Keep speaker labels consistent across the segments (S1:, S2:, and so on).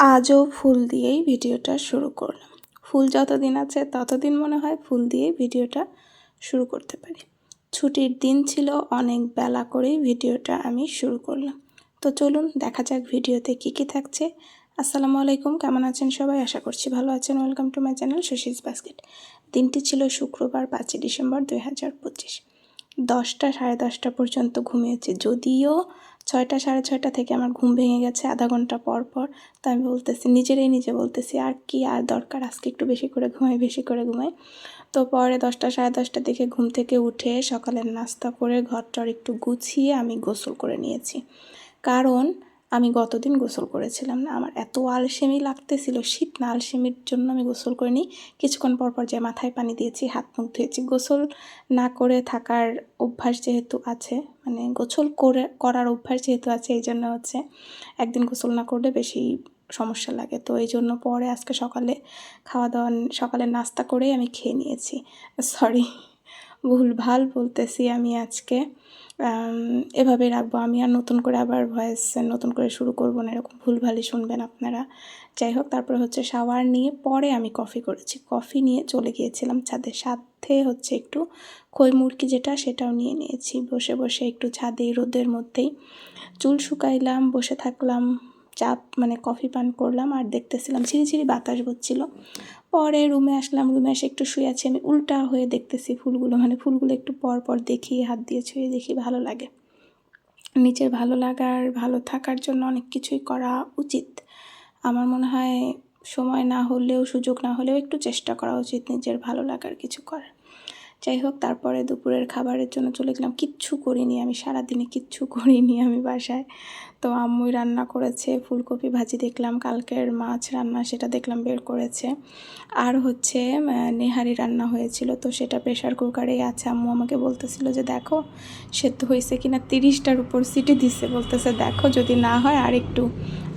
S1: আজও ফুল দিয়েই ভিডিওটা শুরু করলাম। ফুল যতদিন আছে, ততদিন মনে হয় ফুল দিয়েই ভিডিওটা শুরু করতে পারি। ছুটির দিন ছিল, অনেক বেলা করেই ভিডিওটা আমি শুরু করলাম। তো চলুন, দেখা যাক ভিডিওতে কি কি থাকছে। আসসালামু আলাইকুম, কেমন আছেন সবাই? আশা করছি ভালো আছেন। ওয়েলকাম টু মাই চ্যানেল শশীষ বাস্কেট দিনটি ছিল শুক্রবার, পাঁচই ডিসেম্বর দুই হাজার পঁচিশ। দশটা সাড়ে দশটা পর্যন্ত ঘুমিয়েছি। যদিও ছয়টা, সাড়ে ছয়টা থেকে আমার ঘুম ভেঙে গেছে আধা ঘণ্টা পর পর। তো আমি বলতেছি, নিজেরাই নিজে বলতেছি, আর কি, আর দরকার? আজকে একটু বেশি করে ঘুমাই, বেশি করে ঘুমাই। তো পরে দশটা, সাড়ে দশটা দিকে ঘুম থেকে উঠে সকালের নাস্তা করে ঘরটার একটু গুছিয়ে আমি গোসল করে নিয়েছি। কারণ আমি গতদিন গোসল করেছিলাম না। আমার এত আলসেমি লাগতেছিল, শীত না, আলসেমির জন্য আমি গোসল করিনি। কিছুক্ষণ পর পর যে মাথায় পানি দিয়েছি, হাত মুখ ধুয়েছি। গোসল না করে থাকার অভ্যাস যেহেতু আছে মানে গোসল করে, করার অভ্যাস যেহেতু আছে, এই জন্য হচ্ছে একদিন গোসল না করলে বেশি সমস্যা লাগে। তো এই জন্য পরে আজকে সকালে খাওয়া দাওয়া সকালে নাস্তা করেই আমি খেয়ে নিয়েছি। সরি ভুল ভালো বলতেছি আমি আজকে। এভাবে রাখব। আমি আর নতুন করে আবার ভয়েস নতুন করে শুরু করব না, এরকম ভুলভালই শুনবেন আপনারা। যাই হোক, তারপরে হচ্ছে শাওয়ার নিয়ে পরে আমি কফি করেছি। কফি নিয়ে চলে গিয়েছিলাম ছাদের সাথে হচ্ছে একটু খই মুরগি যেটা, সেটাও নিয়ে নিয়েছি। বসে বসে একটু ছাদে রোদের মধ্যেই চুল শুকাইলাম, বসে থাকলাম। চা মানে কফি পান করলাম আর দেখতেছিলাম ঝিরিঝিরি বাতাস বচ্ছিল পরে রুমে আসলাম রুমে এসে একটু শুয়ে আছি, আমি উল্টা হয়ে দেখতেছি ফুলগুলো মানে ফুলগুলো একটু পর পর দেখি, হাত দিয়ে ছুঁয়ে দেখি, ভালো লাগে। নিজের ভালো লাগার, ভালো থাকার জন্য অনেক কিছুই করা উচিত। আমার মনে হয় সময় না হলেও, সুযোগ না হলেও একটু চেষ্টা করা উচিত নিজের ভালো লাগার কিছু করার। যাই হোক, তারপরে দুপুরের খাবারের জন্য চলে গেলাম। কিচ্ছু করিনি আমি, সারাদিনে কিচ্ছু করিনি আমি বাসায়। তো আম্মুই রান্না করেছে, ফুলকপি ভাজি দেখলাম, কালকের মাছ রান্না সেটা দেখলাম, বের করেছে। আর হচ্ছে নেহারি রান্না হয়েছিল, তো সেটা প্রেশার কুকারেই আছে। আম্মু আমাকে বলতেছিল যে, দেখো, সেদ্ধ হয়েছে কিনা তিরিশটার উপর সিটি দিছে। বলতেছে, দেখো, যদি না হয় আর একটু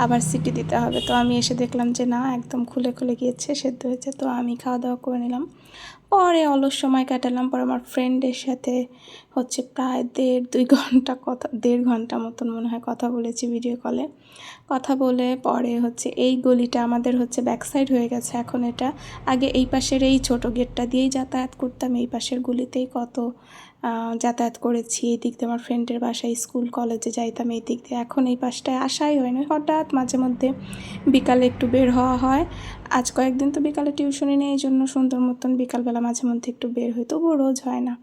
S1: আবার সিটি দিতে হবে। তো আমি এসে দেখলাম যে, না, একদম খুলে খুলে গিয়েছে, সেদ্ধ হয়েছে। তো আমি খাওয়া দাওয়া করে নিলাম। পরে অলস সময় কাটালাম। পরে আমার ফ্রেন্ডের সাথে হচ্ছে প্রায় দেড়, দুই ঘণ্টা কথা, দেড় ঘণ্টা মতন মনে হয় কথা বলেছি ভিডিও কলে কথা বলে পরে হচ্ছে এই গলিটা আমাদের হচ্ছে ব্যাকসাইড হয়ে গেছে। এখন এটা আগে এই পাশের এই ছোট গেটটা দিয়েই যাতায়াত করতাম। এই পাশের গলিতেই কত যাতায়াত করেছি এই দিক দিয়ে আমার ফ্রেন্ডের বাসায় স্কুল কলেজে যাইতাম এই দিক দিয়ে এখন এই পাশটায় আসাই হয় না। হঠাৎ মাঝে মধ্যে বিকালে একটু বের হওয়া হয়। আজ কয়েকদিন তো বিকালে টিউশনি নেই, এই জন্য সুন্দর মতন বিকালবেলা মাঝে মধ্যে একটু বের হয় তবুও রোজ হয় না।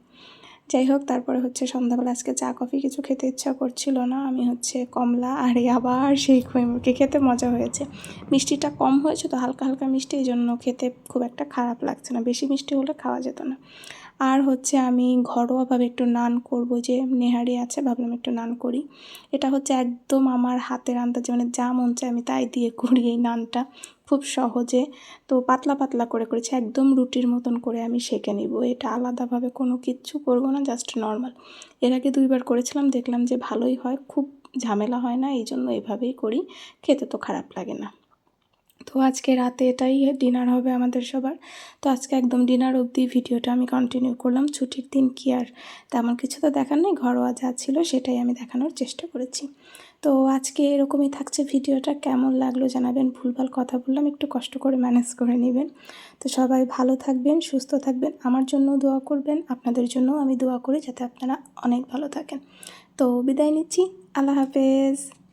S1: যাই হোক, তারপরে হচ্ছে সন্ধ্যাবেলা আজকে চা কফি কিছু খেতে ইচ্ছা করছিল না। আমি হচ্ছে কমলা আর আবার সেই খৈমুরকে খেতে মজা হয়েছে। মিষ্টিটা কম হয়েছে তো হালকা হালকা মিষ্টি, এই জন্য খেতে খুব একটা খারাপ লাগছে না। বেশি মিষ্টি হলে খাওয়া যেত না। আর হচ্ছে আমি ঘরোয়াভাবে একটু নান করব, যে নেহারি আছে, ভাবলাম একটু নান করি। এটা হচ্ছে একদম আমার হাতের আন্দাজে মানে যা মন চায় আমি তাই দিয়ে করি এই নানটা। খুব সহজে, তো পাতলা পাতলা করে করেছি, একদম রুটির মতন করে আমি সেঁকে নিব। এটা আলাদাভাবে কোনো কিচ্ছু করব না, জাস্ট নর্মাল। এর আগে দুইবার করেছিলাম, দেখলাম যে ভালোই হয়, খুব ঝামেলা হয় না, এই জন্য এভাবেই করি, খেতে তো খারাপ লাগে না। তো আজকে রাতে এটাই ডিনার হবে আমাদের সবার। তো আজকে একদম ডিনার অবধি ভিডিওটা আমি কন্টিনিউ করলাম। ছুটির দিন কি আর তেমন কিছু তো দেখার নেই, ঘরোয়া যা ছিল সেটাই আমি দেখানোর চেষ্টা করেছি। তো আজকে এরকমই থাকছে ভিডিওটা। কেমন লাগল জানাবেন। ভুলভাল কথা বললাম, একটু কষ্ট করে ম্যানেজ করে নেবেন। তো সবাই ভালো থাকবেন, সুস্থ থাকবেন। আমার জন্য দোয়া করবেন, আপনাদের জন্য আমি দোয়া করি যাতে আপনারা অনেক ভালো থাকেন। তো বিদায় নিচ্ছি। আল্লাহ হাফেজ।